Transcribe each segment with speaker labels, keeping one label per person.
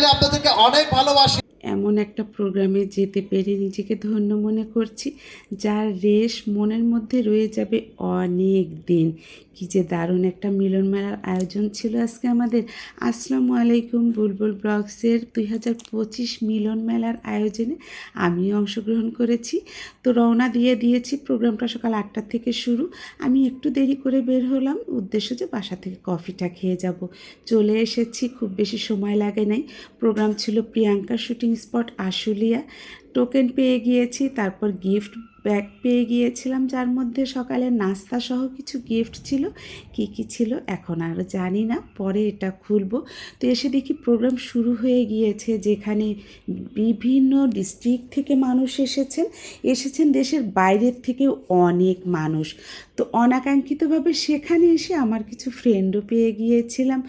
Speaker 1: Family আপনাদেরকে অনেক ভালোবাসি।
Speaker 2: একটা প্রোগ্রামে যেতে পেরে নিজেকে ধন্য মনে করছি, যার রেশ মনের মধ্যে রয়ে যাবে অনেক দিন। কি যে দারুণ একটা মিলন মেলার আয়োজন ছিল আজকে আমাদের। আসসালামু আলাইকুম বুলবুল ব্লগসের দুই হাজার পঁচিশ মিলন মেলার আয়োজনে আমিও অংশগ্রহণ করেছি। তো রওনা দিয়ে দিয়েছি প্রোগ্রামটা সকাল আটটার থেকে শুরু। আমি একটু দেরি করে বের হলাম, উদ্দেশ্য যে বাসা থেকে কফিটা খেয়ে যাব। চলে এসেছি, খুব বেশি সময় লাগে নাই। প্রোগ্রাম ছিল Priyanka shooting spot Ashulia. Token পেয়ে গিয়েছি, তারপর গিফট ব্যাগ পেয়ে গিয়েছিলাম, যার মধ্যে সকালে নাস্তা সহ কিছু গিফট ছিল, কি কি ছিল এখন আর জানি না, পরে এটা খুলবো। তো এসে দেখি প্রোগ্রাম শুরু হয়ে গিয়েছে, যেখানে বিভিন্ন ডিস্ট্রিক্ট থেকে মানুষ এসেছেন। এসেছেন দেশের বাইরের থেকে অনেক মানুষ। তো অনাকাঙ্ক্ষিতভাবে সেখানে এসে আমার কিছু ফ্রেন্ডও পেয়ে গিয়েছিলাম।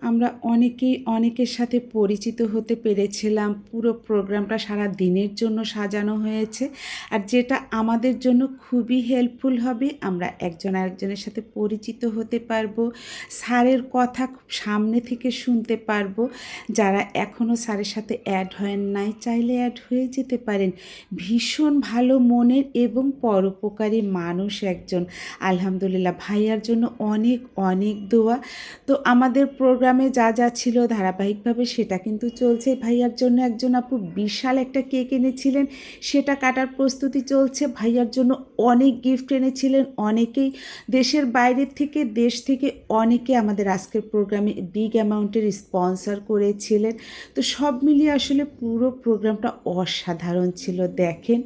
Speaker 2: আমরা অনেকেই অনেকের সাথে পরিচিত হতে পেরেছিলাম। পুরো প্রোগ্রামটা সারা দিনের জন্য সাজানো হয়েছে। আর যেটা আমাদের জন্য খুবই হেল্পফুল হবে, আমরা একজন আরেকজনের সাথে পরিচিত হতে পারব, স্যারের কথা খুব সামনে থেকে শুনতে পারব। যারা এখনও স্যারের সাথে অ্যাড হয়েন নাই, চাইলে অ্যাড হয়ে যেতে পারেন। ভীষণ ভালো মনের এবং পরোপকারী মানুষ একজন। আলহামদুলিল্লাহ, ভাইয়ার জন্য অনেক অনেক দোয়া। তো আমাদের প্রোগ্রামে যা যা ছিল ধারাবাহিকভাবে সেটা কিন্তু চলছে। ভাইয়ার জন্য একজন আপু বিশাল একটা কেক এনেছিলেন। সেটা কাটার প্রস্তুতি চলছে। ভাইয়ার জন্য অনেক গিফট এনেছিলেন। অনেকেই দেশের বাইরের থেকে, দেশ থেকে অনেকে আমাদের আজকের প্রোগ্রামে বিগ অ্যামাউন্টের স্পন্সর করেছিলেন। তো সব মিলিয়ে আসলে পুরো প্রোগ্রামটা অসাধারণ ছিল। দেখেন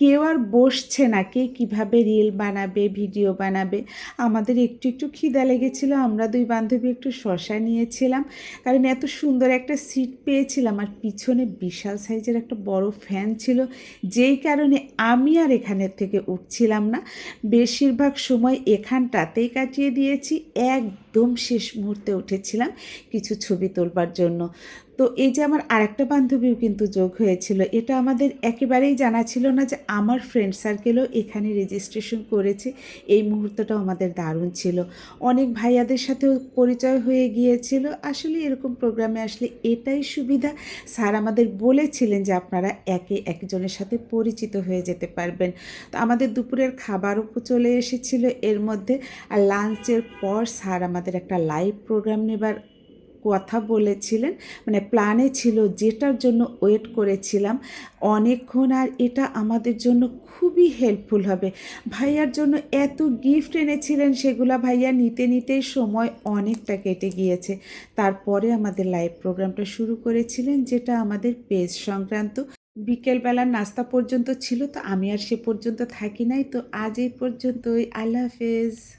Speaker 2: কেউ আর বসছে না, কে কীভাবে রিল বানাবে ভিডিও বানাবে। আমাদের একটু একটু খিদা লেগেছিলো, আমরা দুই বান্ধবী একটু শশা নিয়েছিলাম। কারণ এত সুন্দর একটা সিট পেয়েছিলাম, আর পিছনে বিশাল সাইজের একটা বড় ফ্যান ছিল। যেই কারণে আমি আর এখানের থেকে উঠছিলাম না। বেশিরভাগ সময় এখানটাতেই কাটিয়ে দিয়েছি একদম শেষ মুহূর্তে উঠেছিলাম কিছু ছবি তোলবার জন্য। তো এই যে আমার আরেকটা বান্ধবীও কিন্তু যোগ হয়েছিল, এটা আমাদের একেবারেই জানা ছিল না যে আমার ফ্রেন্ড সার্কেলও এখানে রেজিস্ট্রেশন করেছে। এই মুহূর্তটাও আমাদের দারুণ ছিল। অনেক ভাইয়াদের সাথেও পরিচয় হয়ে গিয়েছিল। আসলে এরকম প্রোগ্রামে আসলে এটাই সুবিধা। স্যার আমাদের বলেছিলেন যে আপনারা একে একজনের সাথে পরিচিত হয়ে যেতে পারবেন। তো আমাদের দুপুরের খাবারও চলে এসেছিল এর মধ্যে। আর লাঞ্চের পর স্যার আমাদের একটা লাইভ প্রোগ্রাম নেবার কথা বলেছিলেন। মানে প্ল্যানে ছিল যেটার জন্য ওয়েট করেছিলাম। অনেকক্ষণ আর এটা আমাদের জন্য খুবই হেল্পফুল হবে। ভাইয়ার জন্য এত গিফট এনেছিলেন সেগুলা ভাইয়া নিতে নিতেই সময় অনেকটা কেটে গিয়েছে। তারপরে আমাদের লাইভ প্রোগ্রামটা শুরু করেছিলেন, যেটা আমাদের পেজ সংক্রান্ত। বিকেলবেলার নাস্তা পর্যন্ত ছিল, তো আমি আর সে পর্যন্ত থাকি নাই। তো আজ এই পর্যন্তই। আল্লাহ হাফেজ।